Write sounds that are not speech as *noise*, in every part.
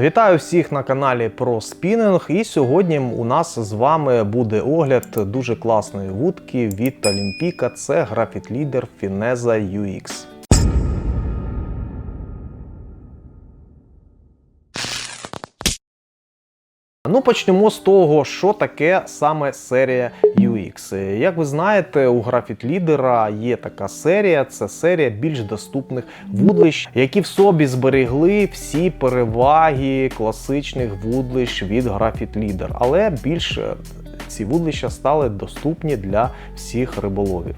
Вітаю всіх на каналі про спінінг. І сьогодні у нас з вами буде огляд дуже класної вудки від Олімпіка. Це графіт лідер Fineza UX. Ну, почнемо з того, що таке саме серія UX. Як ви знаєте, у графіт лідера є така серія, це серія більш доступних вудлищ, які в собі зберегли всі переваги класичних вудлищ від графіт лідер, але більше ці вудлища стали доступні для всіх риболовів.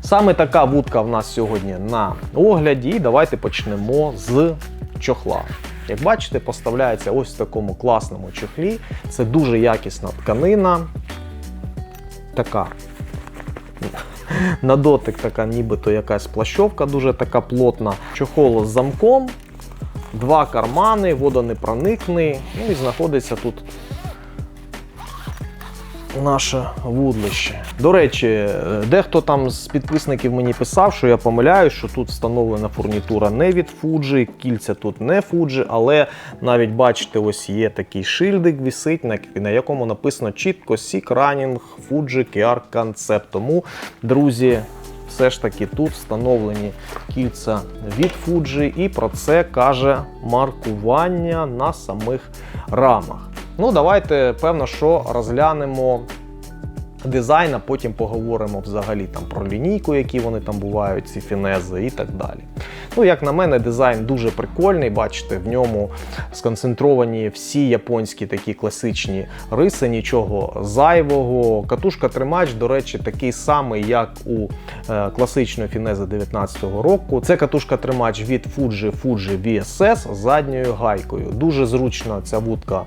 Саме така вудка в нас сьогодні на огляді. І давайте почнемо з чохла. Як бачите, поставляється ось в такому класному чохлі. Це дуже якісна тканина. Така. На дотик така нібито якась плащовка, дуже така плотна. Чохол з замком, два кармани, водонепроникний. Ну і знаходиться тут наше вудлище. До речі, дехто там з підписників мені писав, що я помиляюсь, що тут встановлена фурнітура не від Fuji, кільця тут не Fuji, але навіть бачите, ось є такий шильдик, висить, на, на якому написано чітко Seek Running Fuji QR Concept. Тому, друзі, все ж таки тут встановлені кільця від Fuji, і про це каже маркування на самих рамах. Ну, давайте, певно, що розглянемо дизайн, а потім поговоримо взагалі там про лінійку, які вони там бувають, ці фінези і так далі. Ну, як на мене, дизайн дуже прикольний. Бачите, в ньому сконцентровані всі японські такі класичні риси, нічого зайвого. Катушка тримач, до речі, такий самий, як у е, класичної фінези 19-го року. Це катушка тримач від Fuji Fuji VSS з задньою гайкою. Дуже зручна ця вудка.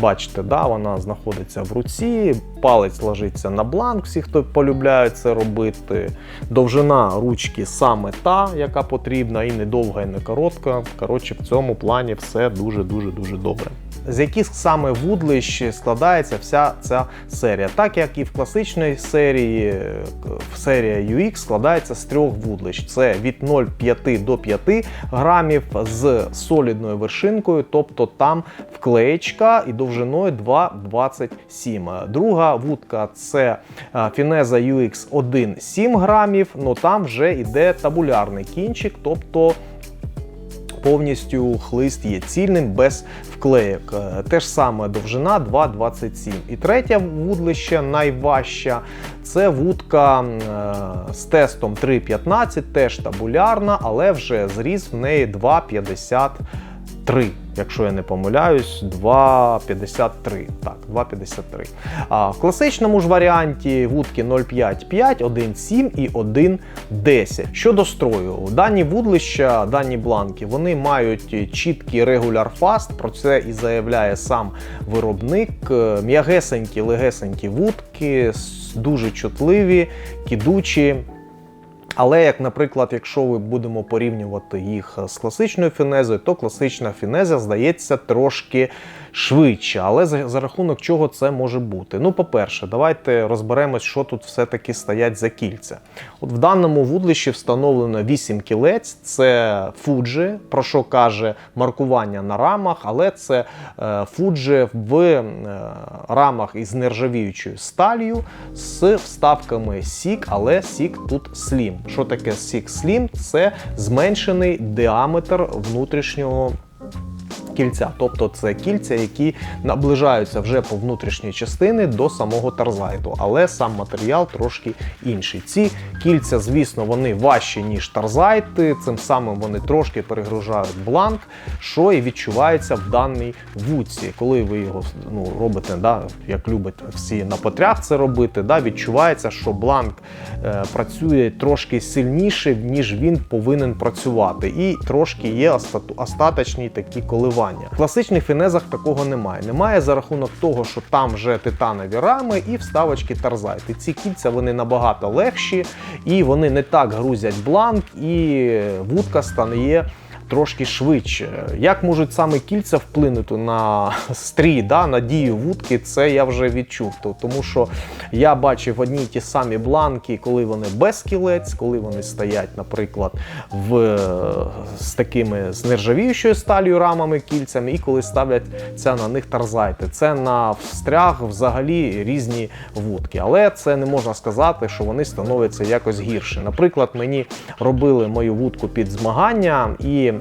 Бачите, да, вона знаходиться в руці, палець ложиться на бланк, всі, хто полюбляє це робити. Довжина ручки саме та, яка потрібна, і не довга, і не коротка. Коротше, в цьому плані все дуже-дуже дуже добре. З яких саме вудлищ складається вся ця серія. Так як і в класичній серії, серія UX складається з трьох вудлищ. Це від 0,5 до 5 грамів з солідною вершинкою, тобто там вклеєчка і довжиною 2,27. Друга вудка це Fineza UX 1,7 грамів, але там вже йде табулярний кінчик, тобто повністю хлист є цільним без вклеєк. Те ж саме довжина 2,27. І третє вудлище найважча. Це вудка е, з тестом 3,15, теж табулярна, але вже зріз в неї 2,53. Якщо я не помиляюсь, 2,53. Так, 2,53. А в класичному ж варіанті вудки 0,5,5, 1,7 і 1,10. Щодо строю, дані вудлища, дані бланки, вони мають чіткий регуляр фаст. Про це і заявляє сам виробник. М'ягесенькі, легесенькі вудки, дуже чутливі, кідучі. Але, як, наприклад, якщо ми будемо порівнювати їх з класичною фінезою, то класична фінеза здається трошки швидше. Але за, за рахунок чого це може бути? Ну, по-перше, давайте розберемось, що тут все-таки стоять за кільця. От в даному вудлищі встановлено 8 кілець, це Fuji, про що каже маркування на рамах, але це е, Fuji в е, рамах із нержавіючою сталью з вставками SIG, але SIG тут Slim. Що таке SIG Slim? Це зменшений діаметр внутрішнього. Кільця, тобто це кільця, які наближаються вже по внутрішній частини до самого тарзайту, але сам матеріал трошки інший. Ці кільця, звісно, вони важчі, ніж тарзайти, цим самим вони трошки перегружають бланк, що і відчувається в даній вудці. Коли ви його ну, робите, да, як любять всі на потрях це робити, да, відчувається, що бланк е, працює трошки сильніше, ніж він повинен працювати. І трошки є остаточні такі коливання. В класичних фінезах такого немає. Немає за рахунок того, що там вже титанові рами і вставочки тарзайти. Ці кільця вони набагато легші і вони не так грузять бланк, і вудка стає трошки швидше. Як можуть саме кільця вплинути на *laughs* стрій, да, на дію вудки, це я вже відчув. Тому що я бачив одні й ті самі бланки, коли вони без кілець, коли вони стоять, наприклад, в, е, з такими з нержавіючою сталью рамами кільцями, і коли ставляться на них тарзайти. Це на встряг взагалі різні вудки. Але це не можна сказати, що вони становляться якось гірше. Наприклад, мені робили мою вудку під змагання і.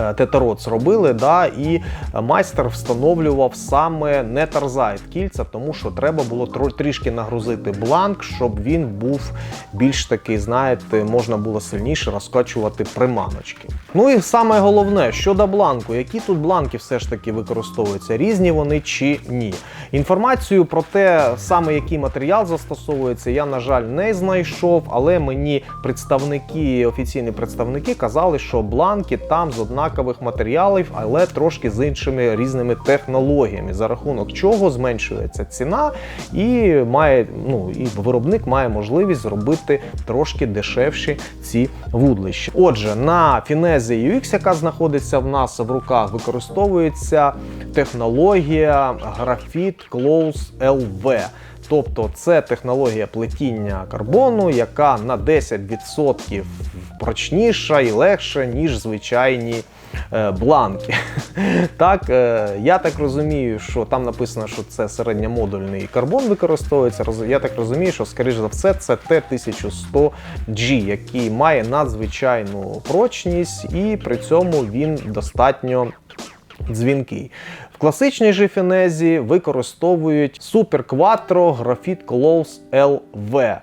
Е, Тетарот зробили, да, і майстер встановлював саме не тарзайт кільця, тому що треба було трішки нагрузити бланк, щоб він був більш такий, знаєте, можна було сильніше розкачувати приманочки. Ну і саме головне щодо бланку, які тут бланки все ж таки використовуються, різні вони чи ні. Інформацію про те, саме який матеріал застосовується, я, на жаль, не знайшов, але мені представники, офіційні представники казали, що бланки там з однакових матеріалів, але трошки з іншими різними технологіями, за рахунок чого зменшується ціна, і має ну і виробник має можливість зробити трошки дешевші ці вудлища. Отже, на фінезі UX, яка знаходиться в нас в руках, використовується технологія Graphite Close LV. Тобто це технологія плетіння карбону, яка на 10% прочніша і легша, ніж звичайні е, бланки. *laughs* Так, е, я так розумію, що там написано, що це середньомодульний карбон використовується. Я так розумію, що, скоріш за все, це Т1100G, який має надзвичайну прочність, і при цьому він достатньо дзвінкий. В класичній же фінезі використовують Quattro Graphite Close LV.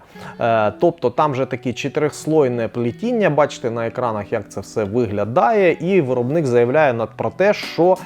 Тобто там вже таке чотирихслойне плетіння, бачите на екранах, як це все виглядає, і виробник заявляє про те, що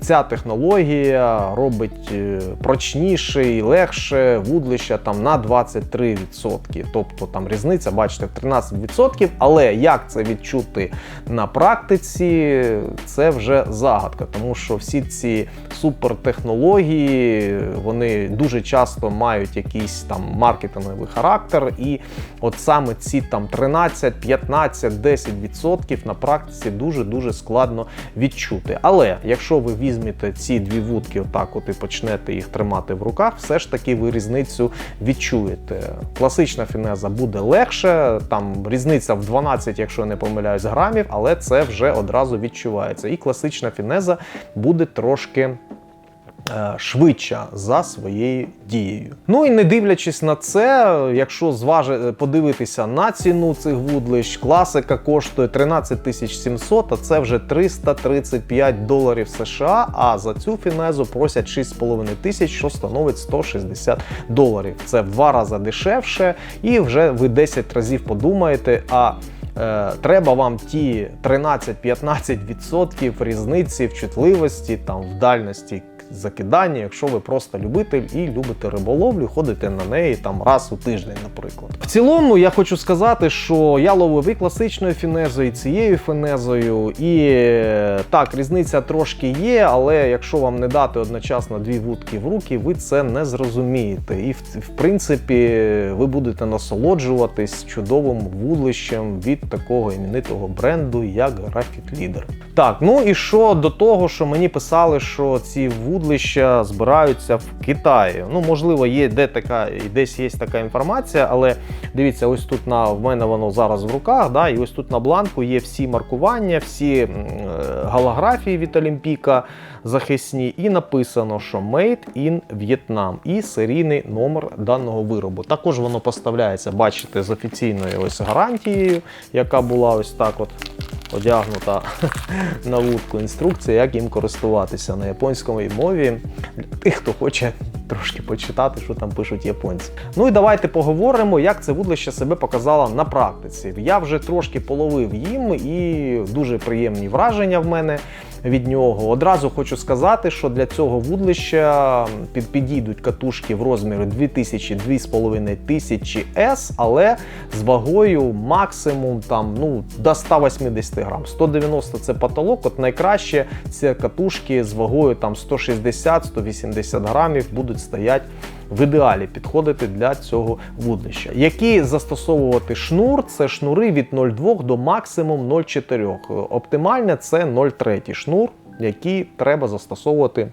ця технологія робить е, прочніше і легше вудлища там на 23%. Тобто там різниця, бачите, в 13%. Але як це відчути на практиці, це вже загадка, тому що всі ці супертехнології вони дуже часто мають якийсь там маркетинговий характер, і от саме ці там 13, 15, 10% на практиці дуже дуже складно відчути. Але якщо ви візьмете ці дві вудки, отак от і почнете їх тримати в руках, все ж таки ви різницю відчуєте. Класична фінеза буде легше, там різниця в 12, якщо я не помиляюсь, грамів, але це вже одразу відчувається. І класична фінеза буде трошки швидша за своєю дією. Ну і не дивлячись на це, якщо зважи, подивитися на ціну цих вудлищ, класика коштує 13 700, а це вже 335 доларів США. А за цю фінезу просять 6,5 тисяч, що становить 160 доларів. Це в два рази дешевше, і вже ви 10 разів подумаєте. а Е, треба вам ті 13-15% різниці в чутливості, там в дальності закидання, якщо ви просто любитель і любите риболовлю, ходите на неї там раз у тиждень, наприклад. В цілому я хочу сказати, що я ловив і класичною фінезою, і цією фінезою, і е, так, різниця трошки є, але якщо вам не дати одночасно дві вудки в руки, ви це не зрозумієте. І в, принципі ви будете насолоджуватись чудовим вудлищем від такого іменитого бренду, як Graphite Leader. Так, ну і що до того, що мені писали, що ці вудлища збираються в Китаї. Ну, можливо, є де така, десь є така інформація, але дивіться, ось тут на в мене воно зараз в руках, да, і ось тут на бланку є всі маркування, всі е, голографії від Олімпіка захисні, і написано, що Made in Vietnam і серійний номер даного виробу. Також воно поставляється, бачите, з офіційною ось гарантією, яка була ось так от одягнута *laughs* на вудку. Інструкція, як їм користуватися на японській мові. Для тих, хто хоче трошки почитати, що там пишуть японці. Ну і давайте поговоримо, як це вудлище себе показало на практиці. Я вже трошки половив їм, і дуже приємні враження в мене від нього. Одразу хочу сказати, що для цього вудлища підійдуть катушки в розмірі 2000-2500 S, але з вагою максимум там, ну, до 180 грам. 190 це потолок. От найкраще ці катушки з вагою там 160-180 грамів будуть стоять в ідеалі підходити для цього вудлища. Які застосовувати шнур, це шнури від 0,2 до максимум 0,4. Оптимальне це 0,3 шнур, який треба застосовувати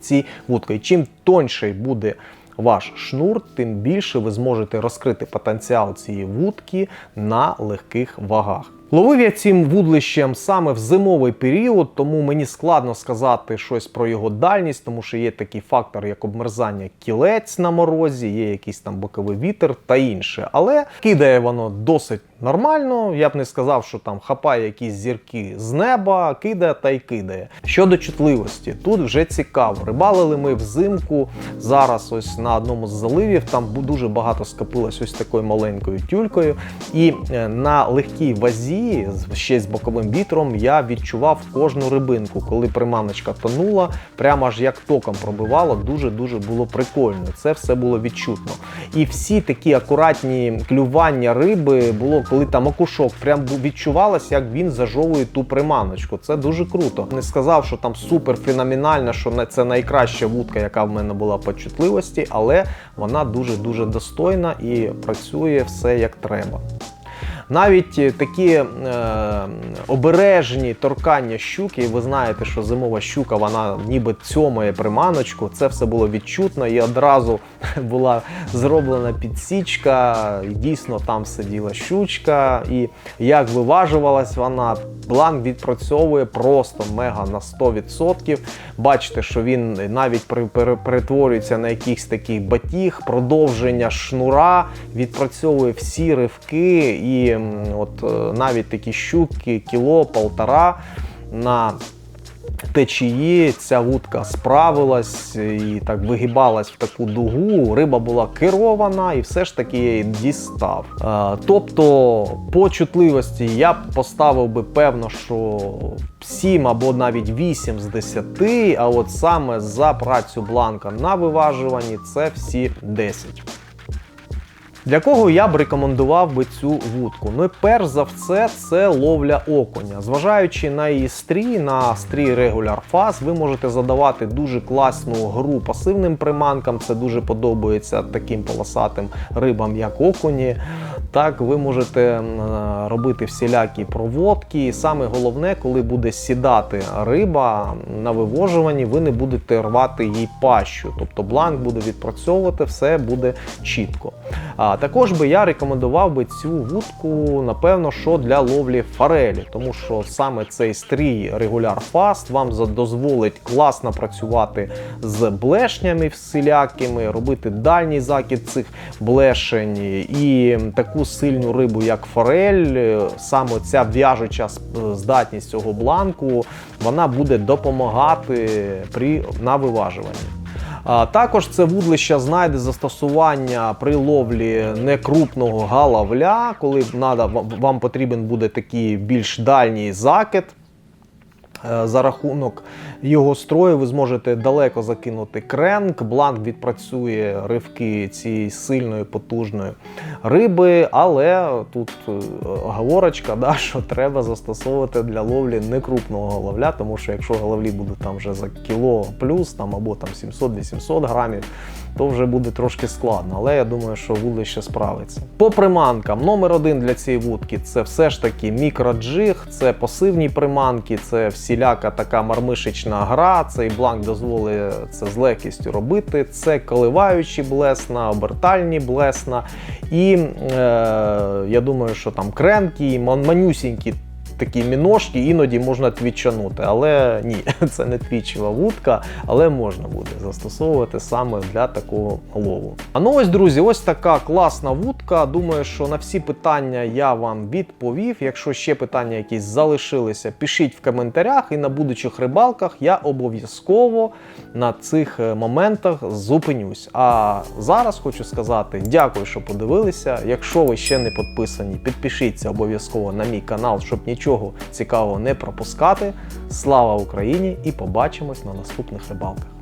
ці вудки. І чим тонший буде ваш шнур, тим більше ви зможете розкрити потенціал цієї вудки на легких вагах. Ловив я цим вудлищем саме в зимовий період, тому мені складно сказати щось про його дальність, тому що є такий фактор, як обмерзання кілець на морозі, є якийсь там боковий вітер та інше. Але кидає воно досить нормально. Я б не сказав, що там хапає якісь зірки з неба, кидає та й кидає. Щодо чутливості, тут вже цікаво. Рибалили ми взимку зараз, ось на одному з заливів. Там дуже багато скопилось ось такою маленькою тюлькою. І е, на легкій вазі, з- ще з боковим вітром, я відчував кожну рибинку. Коли приманочка тонула, прямо аж як током пробивало, дуже-дуже було прикольно. Це все було відчутно. І всі такі акуратні клювання риби було, коли там окушок, прям відчувалось, як він зажовує ту приманочку. Це дуже круто. Не сказав, що там супер феноменально, що це найкраща вудка, яка в мене була по чутливості, але вона дуже-дуже достойна і працює все як треба. Навіть е, такі е, обережні торкання щуки, і ви знаєте, що зимова щука, вона ніби цьомає приманочку. Це все було відчутно, і одразу *laughs* була зроблена підсічка. Дійсно там сиділа щучка. І як виважувалась вона, бланк відпрацьовує просто мега на 100%. Бачите, що він навіть при- пере- перетворюється на якийсь такий батіг, продовження шнура, відпрацьовує всі ривки, і от е, навіть такі щуки, кіло, полтора на течії ця вудка справилась і так вигибалась в таку дугу. Риба була керована, і все ж таки я її дістав. Е, Тобто, по чутливості я б поставив би певно, що 7 або навіть 8 з 10, а от саме за працю бланка на виважуванні це всі 10. Для кого я б рекомендував би цю вудку? Ну перш за все, це ловля окуня. Зважаючи на її стрій, на стрій Regular Fast, ви можете задавати дуже класну гру пасивним приманкам. Це дуже подобається таким полосатим рибам, як окуні. Так, ви можете робити всілякі проводки. І саме головне, коли буде сідати риба на вивожуванні, ви не будете рвати їй пащу. Тобто бланк буде відпрацьовувати, все буде чітко. Також би я рекомендував би цю вудку, напевно, що для ловлі форелі, тому що саме цей стрій Regular Fast вам дозволить класно працювати з блешнями всілякими, робити дальній закид цих блешень і таку сильну рибу, як форель, е, саме ця в'яжуча здатність цього бланку, вона буде допомагати при на виважуванні. Також це вудлище знайде застосування при ловлі некрупного галавля, коли надо, вам потрібен буде такий більш дальній закид. Е, За рахунок його строю. Ви зможете далеко закинути кренк, бланк відпрацює ривки цієї сильної потужної риби, але тут говорочка, оговорочка, да, *laughs* що треба застосовувати для ловлі некрупного головля, тому що якщо головлі будуть там вже за кіло плюс там, або там 700-800 грамів, то вже буде трошки складно. Але я думаю, що вудлище справиться. По приманкам, номер один для цієї вудки це все ж таки мікроджиг, це пасивні приманки, це всіляка така мармишечна гра. Цей бланк дозволить це з легкістю робити. Це коливаючі блесна, обертальні блесна. І е, я думаю, що там кренкі, ман- манюсінькі такі міножки іноді можна твічанути, але ні, *laughs* це не твічева вудка, але можна буде застосовувати саме для такого лову. А ну ось, друзі, ось така класна вудка. Думаю, що на всі питання я вам відповів. Якщо ще питання якісь залишилися, пишіть в коментарях, і на будучих рибалках я обов'язково на цих е, моментах зупинюсь. А зараз хочу сказати дякую, що подивилися. Якщо ви ще не підписані, підпишіться обов'язково на мій канал, щоб нічого цікавого не пропускати. Слава Україні! І побачимось на наступних рибалках.